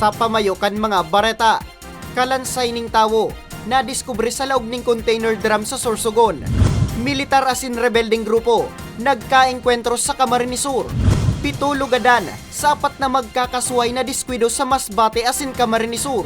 sa pamayo kan mga bareta. Kalansay ning tawo, nadiskubre sa laog ning container drum sa Sorsogon. Militar asin rebelding grupo, nagkaengkwentro sa Camarines Sur. Pito lugadan, sapat na magkakasway na diskwido sa Masbate asin Camarines Sur.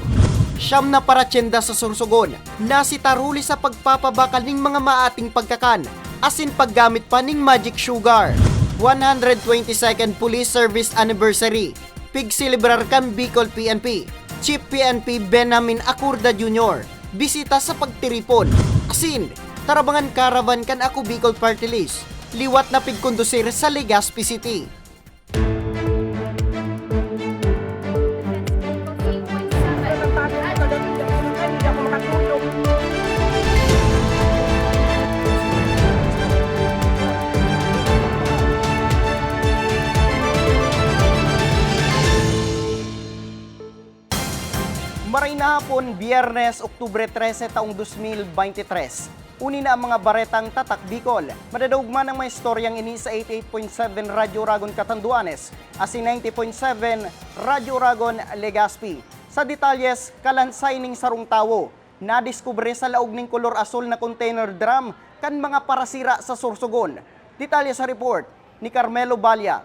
Siyam na paratyenda sa Sorsogon, na si Taruli sa pagpapabakal ng mga maating pagkakan, asin paggamit pa ng magic sugar. 122nd Police Service Anniversary, pigsilibrar kan Bicol PNP, Chief PNP Benamin Acurda Jr., bisita sa pagtiripon, asin, tarabangan caravan kan ako Bicol Party List, liwat na pigkondusir sa Legazpi City. Biyernes, Oktubre 13, taong 2023. Uni na ang mga baretang tatak Bicol. Madadaugman ang may storyang ini sa 88.7 Radyo Ragon Catanduanes, asi 90.7 Radyo Ragon Legazpi. Sa detalyes, kalansay ning sarong tawo. Nadiskubre sa laog ning kolor asul na container drum kan mga parasira sa Sorsogon. Detalye sa report ni Carmelo Balya.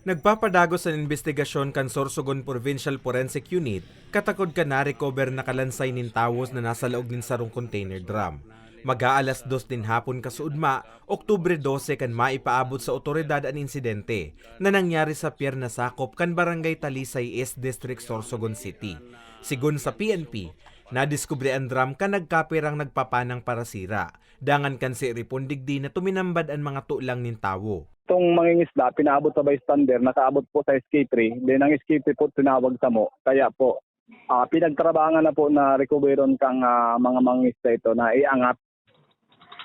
Nagpapadagos sa investigasyon kan Sorsogon Provincial Forensic Unit, katakod ka na-recover na kalansay nin tawos na nasa laog nin sarong container drum. Mag-aalas dos din hapon kasuudma, Oktubre 12 kan maipaabot sa otoridad ang insidente na nangyari sa pier na sakop kan Barangay Talisay East District Sorsogon City. Sigun sa PNP, nadiskubre ang drum ka nagkapirang nagpapanang parasira. Dangan kan si Ripondigdi na tuminambad ang mga tulang nin tawo. Itong mangingisda, pinaabot sa bystander, nakaabot po sa escape Then ang escape po tinawag sa mo. Kaya po, ah pinagtrabangan na po na recoveron kang ah, mga mangingisda ito na iangat.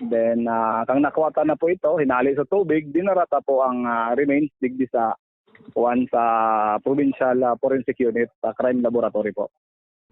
Then ah, kang nakwata na po ito, hinali sa tubig, dinarata po ang ah, remains digdi sa one sa provincial forensic unit sa crime laboratory po.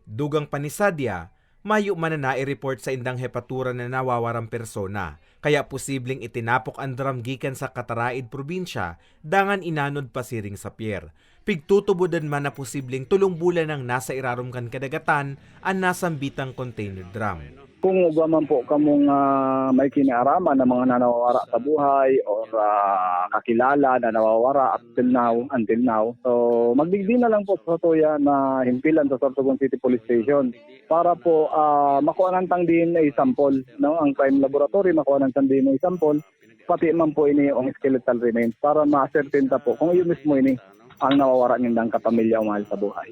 Dugang panisadya, mayo man na nai-report sa indang hepatura na nawawarang persona, kaya posibleng itinapok ang drum gikan sa Cataraid probinsya, dangan inanod pasiring sa pier. Pigtutubudan man na posibleng tulong bulan ang nasa irarom kan kadagatan ang nasambitang container drum. Kung ugwa man po kamong ah, may kiniaraman ng mga nanawawara sa buhay or ah, kakilala na nawawara until now, until now. So magdigdi na lang po sa tuya na himpilan sa Sorsogon City Police Station para po ah, makuha ng tang DNA sample. No? Ang crime laboratory makuha ng tang DNA sample pati man po ini ang skeletal remains para ma-ascertain ta po kung yun mismo ini ang nawawara nindang kapamilya o mahal sa buhay.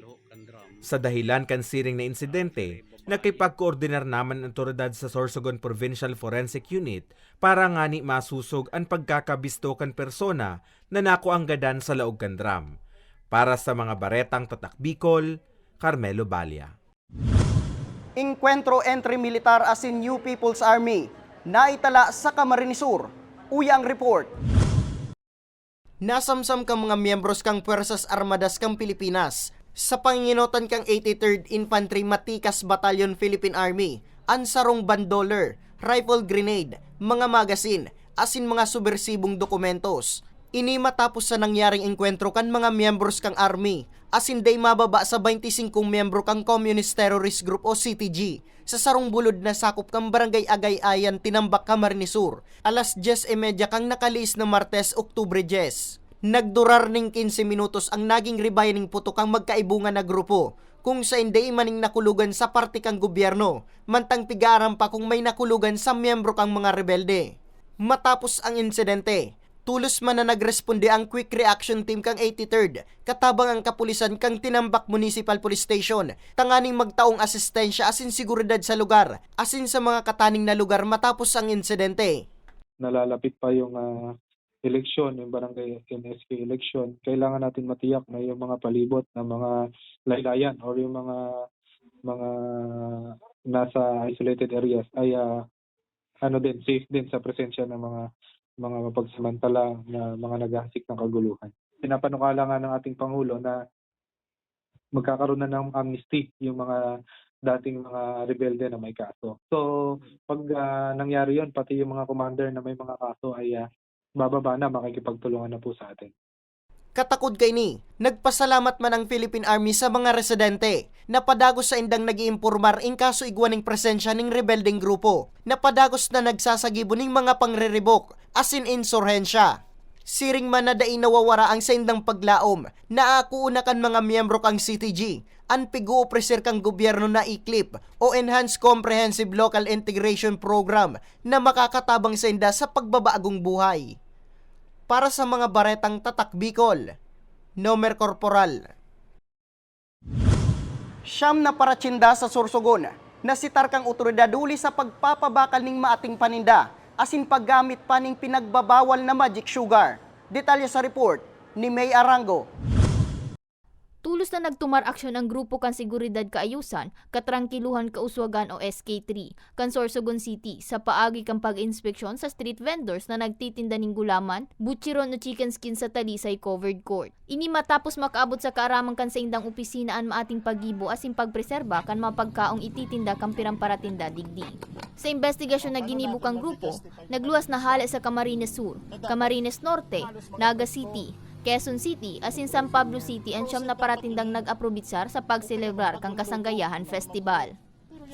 Sa dahilan kan siring na insidente, nakipagkoordinar naman ang otoridad sa Sorsogon Provincial Forensic Unit para ngani masusog ang pagkakabisto kan persona na nakuanggadan sa laog kan drum. Para sa mga baretang tatak Bicol, Carmelo Balya. Encuentro entry militar as in New People's Army, naitala sa Camarines Sur. Uyang report. Nasamsam kang mga miyembros kang Puwersas Armadas kang Pilipinas sa panginginotan kang 83rd Infantry Matikas Battalion Philippine Army, ansarong bandoler, rifle grenade, mga magasin, asin mga subversibong dokumentos. Ini matapos sa nangyaring engkwentro kan mga miyembros kang army, asin day mababa sa 25 miyembro kang Communist Terrorist Group o CTG, sa sarong bulod na sakop kang Barangay Agay-Ayan, Tinambak, Camarines Sur, alas 10.30 kang nakalis na Martes, Oktubre 10. Nagdurar ning 15 minutos ang naging ribayan ning puto kang magkaibungan na grupo, kung sa hindi maning nakulugan sa parte kang gobyerno, mantang pigaran pa kung may nakulugan sa miyembro kang mga rebelde. Matapos ang insidente, tulos man na nagresponde ang Quick Reaction Team kang 83rd, katabang ang kapulisan kang Tinambak Municipal Police Station, tanganing magtaong asistensya asin seguridad sa lugar, asin sa mga kataning na lugar matapos ang insidente. nalalapit pa yung ah, eleksyon, yung barangay NSK election, kailangan natin matiyak na yung mga palibot na mga laylayan or yung mga mga nasa isolated areas ay ah, ano din safe din sa presensya ng mga mga mapagsamantala na mga naghahasik ng kaguluhan. Pinapanukala nga ng ating pangulo na magkakaroon na ng amnesty yung mga dating mga rebelde na may kaso. So, pag ah, nangyari yon pati yung mga commander na may mga kaso ay ah, bababa na, makikipagtulungan na po sa atin. Katakod kay ni, nagpasalamat man ang Philippine Army sa mga residente na padagos sa indang nagiimpurmar in kaso igwaning presensya ning rebelding grupo na padagos na nagsasagibo ning mga pangrerebok as in insurhensya. Siring man na dai nawawara ang sa indang paglaom na akuuna kan mga miyembro kang CTG an pigu opreser kang gobyerno na iklip o Enhanced Comprehensive Local Integration Program na makakatabang sa inda sa pagbabaagong buhay para sa mga baretang tatak Bicol. Nomer Corporal. Siyam na paratsinda sa Sorsogon na sitar kang otoridad uli sa pagpapabakal ning maating paninda asin paggamit pa ning pinagbabawal na magic sugar. Detalye sa report ni May Arango. Tulos na nagtumar aksyon ang grupo kan Seguridad Kaayusan, Katrangkiluhan Kauswagan o SK3, kan Sorsogon City sa paagi kang pag-inspeksyon sa street vendors na nagtitinda ng gulaman, butchiron o chicken skin sa Talisay Covered Court. Ini matapos makaabot sa kaaramang kan sa indang opisinaan maating pagibo asin pagpreserba kan mapagkaong ititinda kang piramparatinda digdi. Sa investigasyon na ginibo kang grupo, nagluwas na hali sa Camarines Sur, Camarines Norte, Naga City, Quezon City asin San Pablo City ang siyam na paratindang nag-aprobitsar sa pagselebrar kang Kasanggayahan Festival.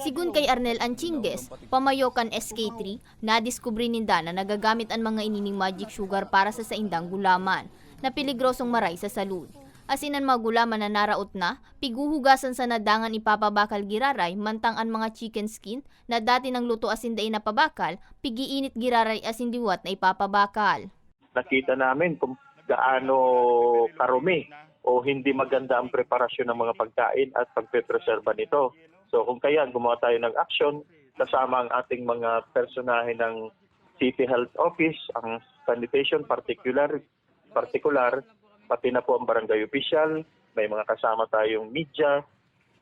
Sigun kay Arnel Anchinges, pamayokan SK3, nadiskubre ninda na nagagamit ang mga inining magic sugar para sa saindang gulaman, na peligrosong maray sa salud. Asin ang mga gulaman na naraot na, piguhugasan sa nadangan ipapabakal giraray, mantang ang mga chicken skin na dati ng luto asin day napabakal, pigiinit giraray asin diwat na ipapabakal. nakita namin kung gaano karumi o hindi maganda ang preparasyon ng mga pagkain at pagpepreserba nito. So kung kaya gumawa tayo ng action kasama ang ating mga personahe ng City Health Office, ang sanitation particular, particular pati na po ang barangay official, may mga kasama tayong media,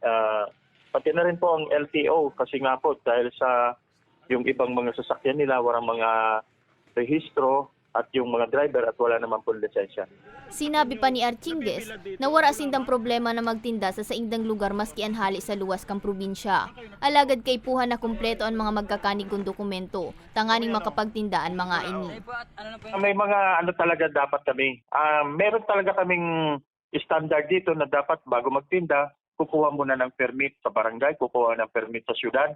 ah, pati na rin po ang LTO kasi nga po dahil sa yung ibang mga sasakyan nila, walang mga rehistro at yung mga driver at wala naman po lisensya. Sinabi pa ni Archinges na wala sindang problema na magtinda sa saindang lugar maski anhali sa luwas kang probinsya. Alagad kay puha na kumpleto ang mga magkakanig kong dokumento, tanganing makapagtindaan mga ini. May mga ano talaga dapat kami. Ah, meron talaga kaming standard dito na dapat bago magtinda, kukuha muna ng permit sa barangay, kukuha ng permit sa syudad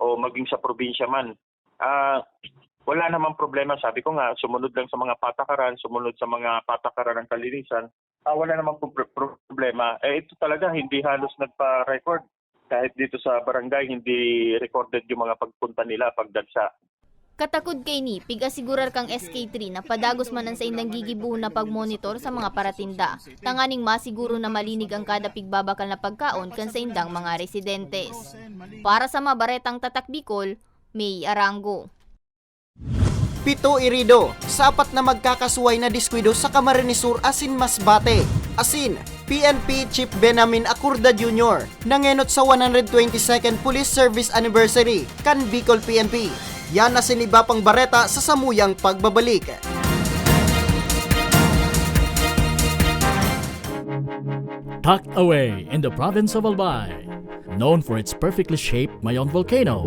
o maging sa probinsya man. Ah, wala namang problema. Sabi ko nga, sumunod lang sa mga patakaran, sumunod sa mga patakaran ng kalinisan. Ah, wala namang pro- pro- problema. Eh, ito talaga, hindi halos nagpa-record. Kahit dito sa barangay, hindi recorded yung mga pagpunta nila, pagdagsa. Katakod kay ni, pigasigurar kang SK3 na padagos man ang sa indang gigibuhon na pagmonitor sa mga paratinda. Tanganing masiguro na malinig ang kada pigbabakal na pagkaon kan sa indang mga residentes. Para sa mabaretang tatak Bicol, May Arango. Pito irido, sapat na magkakasuway na diskwido sa Camarines Sur asin Masbate. Asin, PNP Chief Benamin Acurda Jr. nangenot sa 122nd Police Service Anniversary kan Bicol PNP. Yan na siniba pang bareta sa samuyang pagbabalik. tucked away in the province of Albay, known for its perfectly shaped Mayon volcano.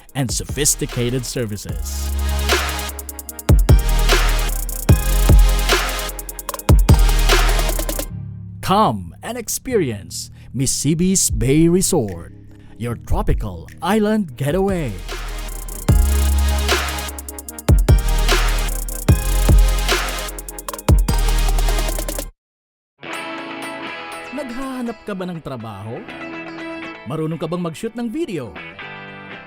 and sophisticated services. Come and experience Mississippi's Bay Resort, your tropical island getaway. Naghahanap ka ba ng trabaho? Marunong ka bang mag-shoot ng video?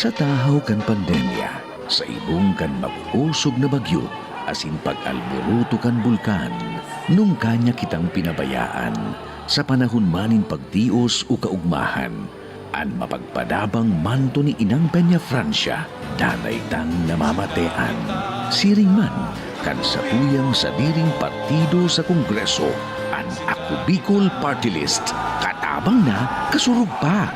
Sa tahaw kan pandemya, sa ibong kan mag-usog na bagyo, asin pag-alboruto kan bulkan, nung kanya kitang pinabayaan, sa panahon manin pagtios o kaugmahan, an mapagpadabang manto ni Inang Peña Francia, danay tang namamatean. Siring man, kan sa tuyang sa diring partido sa Kongreso, an Ako Bicol Party List, katabang na kasurug pa.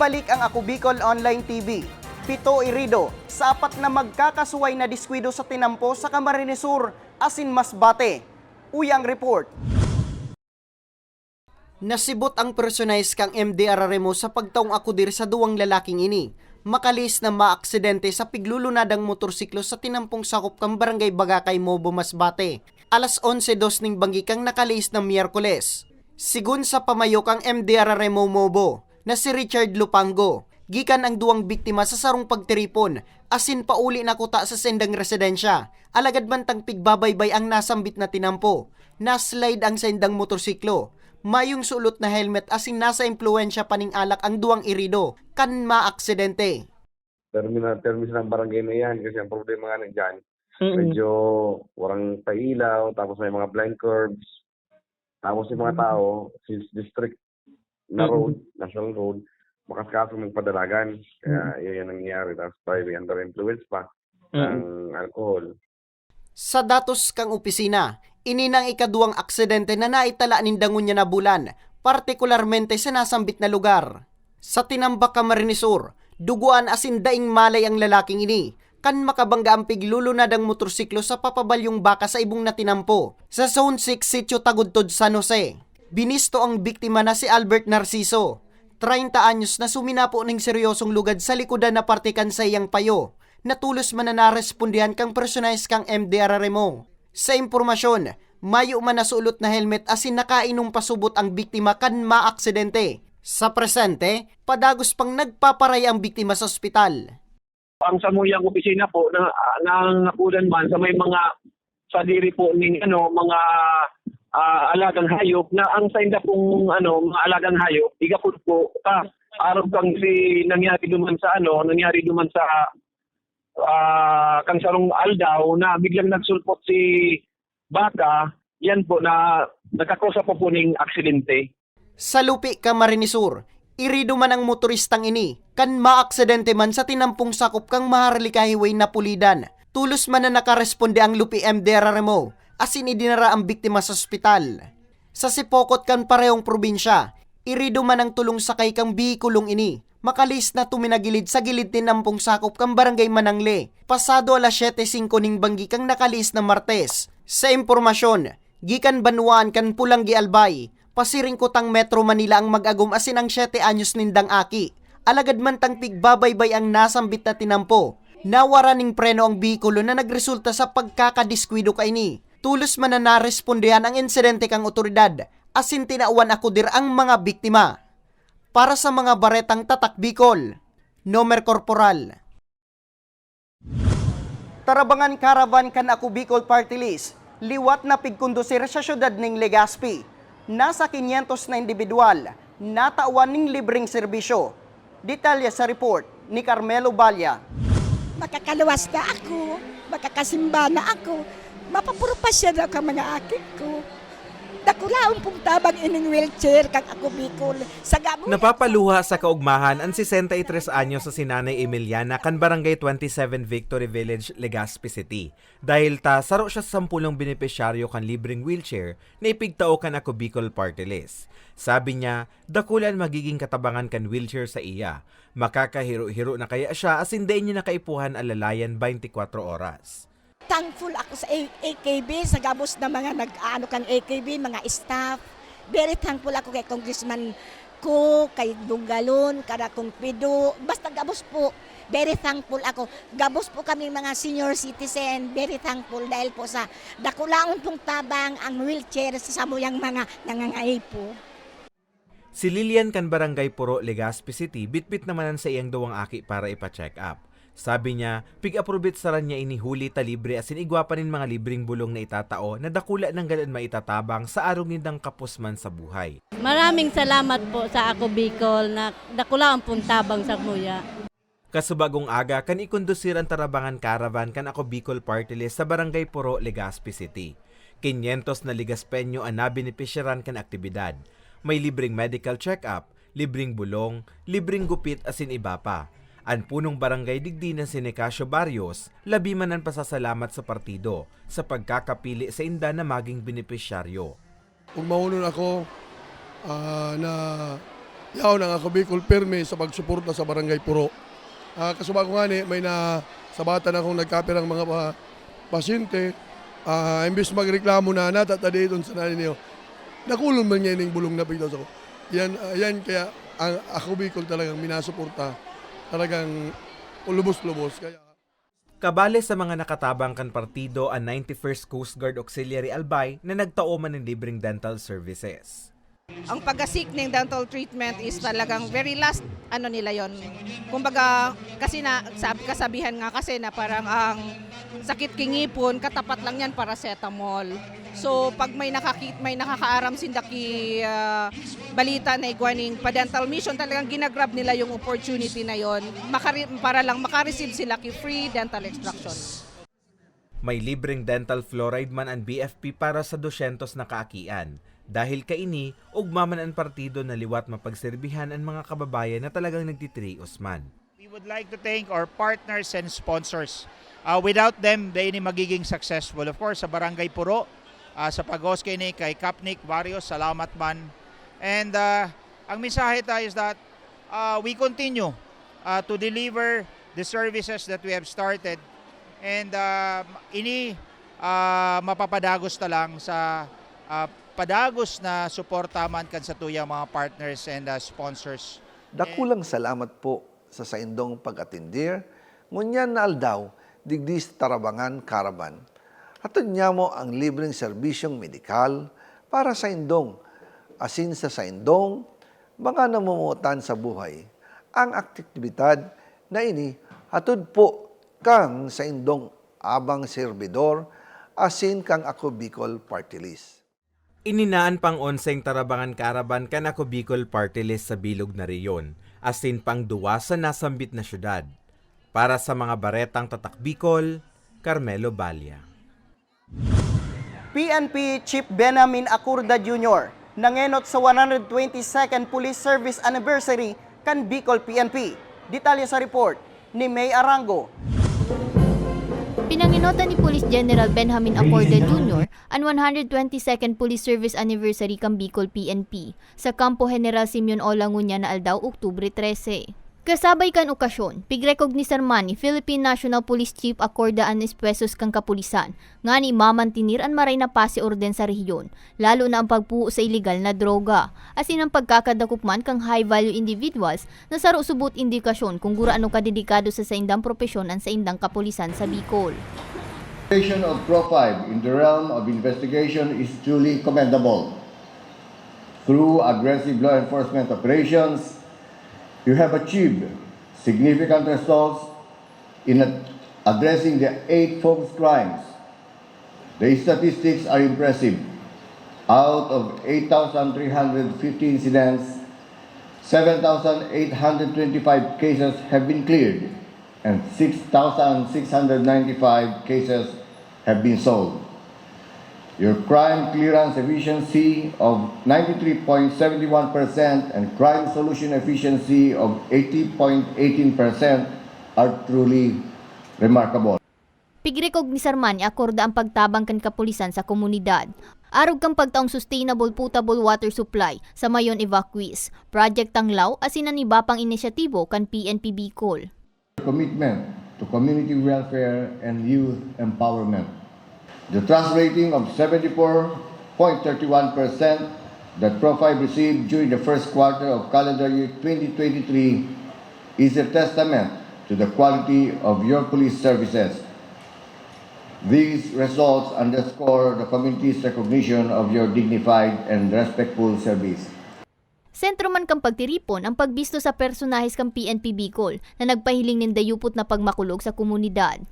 Nagbabalik ang Ako Bicol Online TV. Pito irido sa apat na magkakasuway na diskwido sa tinampo sa Camarines Sur, asin Masbate. Uyang report. Nasibot ang personays kang MDR Remo sa pagtaong akudir sa duwang lalaking ini. Makalis na maaksidente sa piglulunadang motorsiklo sa tinampong sakop kang barangay Bagakay Mobo Masbate. Alas 11.02 ning banggi kang nakalis ng Miyerkules. Sigun sa pamayo kang MDR Remo Mobo na si Richard Lupango. Gikan ang duwang biktima sa sarong pagtiripon, asin pauli na kuta sa sendang residensya. Alagad man tang pigbabaybay ang nasambit na tinampo. Naslide ang sendang motorsiklo. Mayong sulot na helmet asin nasa impluensya paning alak ang duwang irido. Kan maaksidente. terminal terminal ng barangay na yan kasi ang problema nga nandiyan medyo warang pailaw tapos may mga blind curbs tapos yung mga tao since district na road national road. Makaskaso ng padalagan. Kaya yun yung nangyayari. Tapos tayo under influence pa ng alcohol. Sa datos kang opisina, ininang ikaduwang aksidente na naitala nindangon niya na bulan, partikularmente sa nasambit na lugar. Sa Tinambak Camarines Sur, duguan asin daing malay ang lalaking ini, kan makabangga ang piglulunad ang motorsiklo sa papabalyong baka sa ibong natinampo, sa Zone 6 Sitio Tagudtod, San Jose. Binisto ang biktima na si Albert Narciso, 30 anyos na suminapo ng seryosong lugad sa likodan na partikan sa iyang payo, natulos man na kang personalis kang MDR Remo. Sa impormasyon, mayo man nasulot na helmet asin nakainong pasubot ang biktima kan maaksidente. Sa presente, padagos pang nagpaparaya ang biktima sa ospital. ang samuyang opisina po na ng nakudan man sa may mga sa diri po ning ano mga ah, alagang hayop na ang sainda pong ano mga alagang hayop igapod po ta araw kang si nangyari duman sa ano nangyari duman sa ah, kang sarong aldaw na biglang nagsulpot si baka yan po na nagkakosa po po ning aksidente. Sa Lupi, Camarines Sur, irido man ang motoristang ini, kan maaksidente man sa tinampong sakop kang Maharlika Highway na pulidan. Tulos man na nakaresponde ang Lupi MDR Remo, asin idinara ang biktima sa ospital. Sa Sipokot kan parehong probinsya, irido man ang tulong sakay kang bihikulong ini, makalis na tuminagilid sa gilid tinampong sakop kang barangay Manangle, pasado alas 7.05 ning banggi kang nakalis na Martes. Sa impormasyon, gikan Banuan kan Pulang Gialbay, pasiring kutang Metro Manila ang mag-agum asin ang 7 anyos nindang aki. Alagad man tang pigbabaybay ang nasambit na tinampo. Nawara ning preno ang bikulo na nagresulta sa pagkakadiskwido kay ni. Tulos man na narespondehan ang insidente kang otoridad, asin tinauan ako dir ang mga biktima. Para sa mga baretang tatak Bicol, Nomer Corporal. Tarabangan Caravan kan ako Bicol Party List, liwat na pigkondusir sa syudad ning Legazpi. Nasa 500 na individual, natawan ning libreng serbisyo. Detalye sa report ni Carmelo Balya. makakaluwas na ako, makakasimba na ako, mapapurupasya na ka mga akit ko. Nakulaon pong tabang ining wheelchair kag ako Bicol. Sa gamo Napapaluha sa kaugmahan ang 63 anyo sa sinanay Emiliana kan barangay 27 Victory Village, Legazpi City. Dahil ta saro siya sa sampulong benepisyaryo kan libreng wheelchair na ipigtao kan ako Bicol Party List. Sabi niya, dakulan magiging katabangan kan wheelchair sa iya. Makakahiro-hiro na kaya siya as hindi niya nakaipuhan alalayan 24 oras. Thankful ako sa AKB, sa gamos na mga nag-ano kang AKB, mga staff. Very thankful ako kay Congressman ko, kay Dugalon, kada kong pido, basta gabos po. Very thankful ako. Gabos po kami mga senior citizen, very thankful dahil po sa dakulaon pong tabang ang wheelchair sa samuyang mga nangangay po. Si Lilian kan Barangay Puro, Legazpi City, bitbit namanan sa iyang duwang aki para ipa-check up. Sabi niya, pig-aprobit sa niya inihuli ta libre asin igwapanin mga libreng bulong na itatao na dakula ng galan maitatabang sa arong nindang kapusman sa buhay. Maraming salamat po sa ako Bicol na dakula ang puntabang sa kuya. Kasubagong aga kan ikondusir ang tarabangan caravan kan ako Bicol Party List sa Barangay Puro, Legazpi City. 500 na ligaspenyo ang nabenepisyaran kan aktibidad. May libreng medical check-up, libreng bulong, libreng gupit asin iba pa. Ang punong barangay digdinan si Nicasio Barrios, labi man ang pasasalamat sa partido sa pagkakapili sa inda na maging benepisyaryo. Kung maunod ako ah, na yaw nang ako Bicol Perme sa pagsuporta sa Barangay Puro. Uh, kasubag ko nga ni, may na sabatan akong nagkapirang mga pa, pasyente. Ah, imbis magreklamo na natatadi doon sa nanin niyo. Nakulong man niya yung bulong na pito ko. Yan, ah, yan kaya ang ako Bicol talagang minasuporta. Talagang lubos-lubos. Kaya Kabale sa mga nakatabang kan partido ang 91st Coast Guard Auxiliary Albay na nagtao man ng libreng dental services. Ang pag-seek ng dental treatment is talagang very last ano nila yon. Kumbaga kasi na sabi kasabihan nga kasi na parang ang sakit kingipon katapat lang yan paracetamol. So pag may nakakit may nakakaaram sindaki ah, balita na igwaning pa dental mission talagang ginagrab nila yung opportunity na yon para lang makareceive sila ki free dental extraction. May libreng dental fluoride man ang BFP para sa 200 na kaakian. Dahil kaini, ugma man ang partido na liwat mapagserbihan ang mga kababayan na talagang nagtitrios man. We would like to thank our partners and sponsors. Uh, without them, they ni magiging successful. Of course, sa Barangay Puro, uh, sa Pagos kay ni kay Kapnik Barrios, salamat man. And uh, ang mensahe tayo is that uh, we continue uh, to deliver the services that we have started. And uh, ini uh, mapapadagos ta lang sa uh, padagos na suporta man kan sa tuyang mga partners and uh, sponsors. Dakulang salamat po sa saindong pag-atindir, ngunyan na aldaw, digdi sa Tarabangan Caravan. Atod niya mo ang libreng serbisyong medikal para sa indong, asin sa saindong, mga namumutan sa buhay. Ang aktibidad na ini, atod po kang sa indong abang serbidor, asin kang ako Bicol Party List. Ininaan pang onseng tarabangan karaban kan ako Bicol Party List sa bilog na reyon, asin pang duwa sa nasambit na syudad. Para sa mga baretang tatak Bicol, Carmelo Balya. PNP Chief Benjamin Acurda Jr. nangenot sa 122nd Police Service Anniversary kan Bicol PNP. Detalye sa report ni May Arango. Pinanginotan ni Police General Benjamin Acorde Jr. ang 122nd Police Service Anniversary kang Bicol PNP sa Kampo General Simeon Olangunya na Aldao, Oktubre 13. Kasabay kan okasyon, pigrekognisar man ni Philippine National Police Chief Acorda an Espesos kang kapulisan, nga ni mamantinir ang maray na pasi orden sa rehiyon, lalo na ang pagpuo sa illegal na droga, asin ang pagkakadakupman kang high-value individuals na saro subot indikasyon kung gura ano kadedikado sa saindang propesyon ang saindang kapulisan sa Bicol. Operation of Pro 5 in the realm of investigation is truly commendable. Through aggressive law enforcement operations, you have achieved significant results in ad- addressing the eight focus crimes. The statistics are impressive. Out of 8,350 incidents, 7,825 cases have been cleared and 6,695 cases have been solved. Your crime clearance efficiency of 93.71% and crime solution efficiency of 80.18% are truly remarkable. Pigrekognisar man ni akorda ang pagtabang kan kapulisan sa komunidad. Arog kang pagtaong sustainable potable water supply sa mayon evacuees, project Tanglaw asin ang iba pang inisyatibo kan PNP Bicol. Commitment to community welfare and youth empowerment. The trust rating of 74.31% that Pro 5 received during the first quarter of calendar year 2023 is a testament to the quality of your police services. These results underscore the community's recognition of your dignified and respectful service. Sentro man kang pagtiripon ang pagbisto sa personahes kang PNP Bicol na nagpahiling nin dayupot na pagmakulog sa komunidad.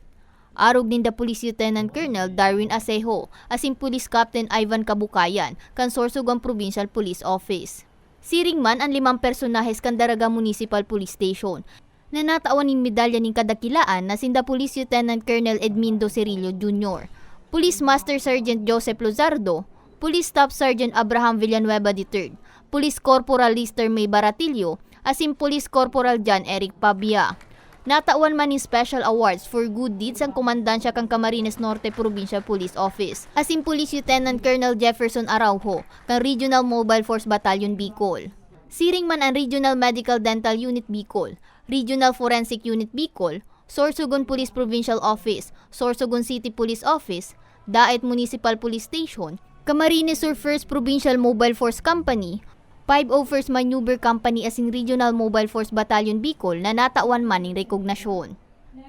Arog ninda Police Lieutenant Colonel Darwin Asejo asin Police Captain Ivan Kabukayan kan Sorsogon Provincial Police Office. Siring man ang limang personahes kan Daraga Municipal Police Station na natawan nin medalya ning kadakilaan na sinda Police Lieutenant Colonel Edmindo Cirillo Jr., Police Master Sergeant Joseph Luzardo, Police Staff Sergeant Abraham Villanueva III, Police Corporal Lister May Baratillo, asin Police Corporal John Eric Pabia. Natawan man ni special awards for good deeds ang komandansya kang Camarines Norte Provincial Police Office. Asin Police Lieutenant Colonel Jefferson Araujo kang Regional Mobile Force Battalion Bicol. Siring man ang Regional Medical Dental Unit Bicol, Regional Forensic Unit Bicol, Sorsogon Police Provincial Office, Sorsogon City Police Office, Daet Municipal Police Station, Camarines Sur First Provincial Mobile Force Company, 501st Maneuver Company asing Regional Mobile Force Battalion Bicol na natawan man ng rekognasyon.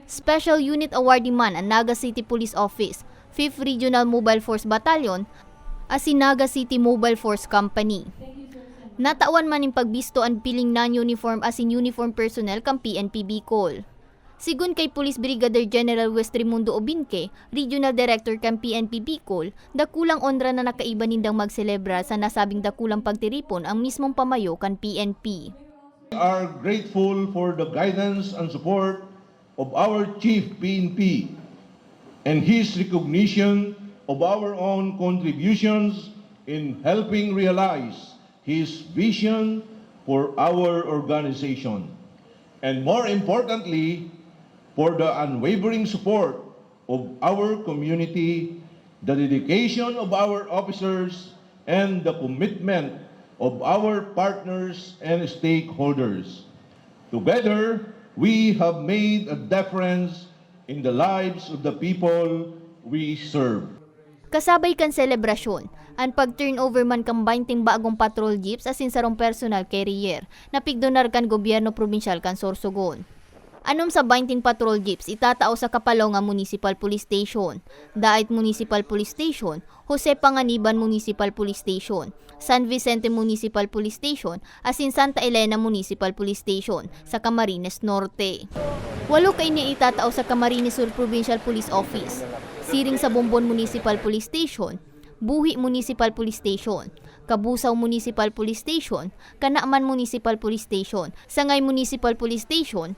Special Unit Awardee man ang Naga City Police Office, 5th Regional Mobile Force Battalion, asin Naga City Mobile Force Company. Natawan man ng pagbisto ang piling non-uniform asin uniform personnel kang PNP Bicol. Sigun kay Police Brigadier General Westrimundo Obinke, Regional Director kang PNP Bicol, dakulang onra na nakaiba nindang magselebra sa nasabing dakulang pagtiripon ang mismong pamayo kan PNP. are grateful for the guidance and support of our Chief PNP and his recognition of our own contributions in helping realize his vision for our organization. And more importantly, for the unwavering support of our community, the dedication of our officers, and the commitment of our partners and stakeholders. Together, we have made a difference in the lives of the people we serve. Kasabay kan selebrasyon, ang pag-turnover man kang 20 bagong patrol jeeps asin sarong personal carrier na pigdonar kan gobyerno probinsyal kan Sorsogon. Anom sa 20 patrol jeeps itatao sa Kapalonga Municipal Police Station, Daet Municipal Police Station, Jose Panganiban Municipal Police Station, San Vicente Municipal Police Station, asin Santa Elena Municipal Police Station sa Camarines Norte. Walo kay ni itatao sa Camarines Sur Provincial Police Office, siring sa Bombon Municipal Police Station, Buhi Municipal Police Station, Kabusaw Municipal Police Station, Kanaaman Municipal Police Station, Sangay Municipal Police Station,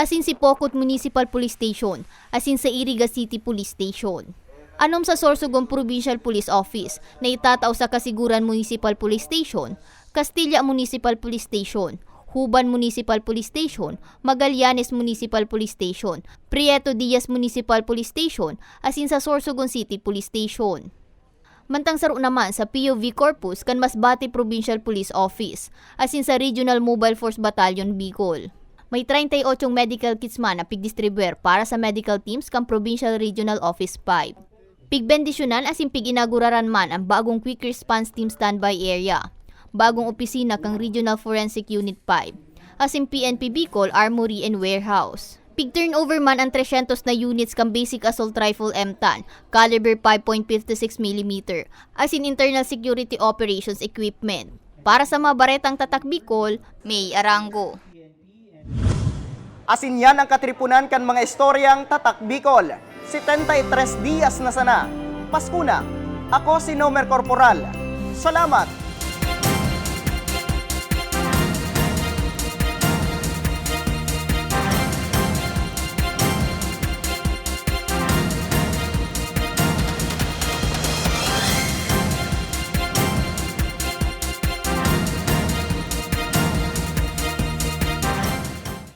asin si Pokot Municipal Police Station, asin sa Iriga City Police Station. Anom sa Sorsogon Provincial Police Office na itatao sa Kasiguran Municipal Police Station, Castilla Municipal Police Station, Huban Municipal Police Station, Magallanes Municipal Police Station, Prieto Diaz Municipal Police Station, asin sa Sorsogon City Police Station. Mantang saro naman sa POV Corpus kan Masbate Provincial Police Office, asin sa Regional Mobile Force Battalion Bicol. May 38 medical kits man na pigdistribuer para sa medical teams kang Provincial Regional Office 5. Pigbendisyonan asin piginaguraran man ang bagong Quick Response Team Standby Area, bagong opisina kang Regional Forensic Unit 5, asin PNP Bicol Armory and Warehouse. Pig-turnover man ang 300 na units kang Basic Assault Rifle M10, caliber 5.56mm, asin Internal Security Operations Equipment. Para sa mga baretang tatak Bicol, May Arango. Asin yan ang katripunan kan mga istoryang Tatak Bicol. 73 Dias na sana. Pasko na. Ako si Nomer Corporal. Salamat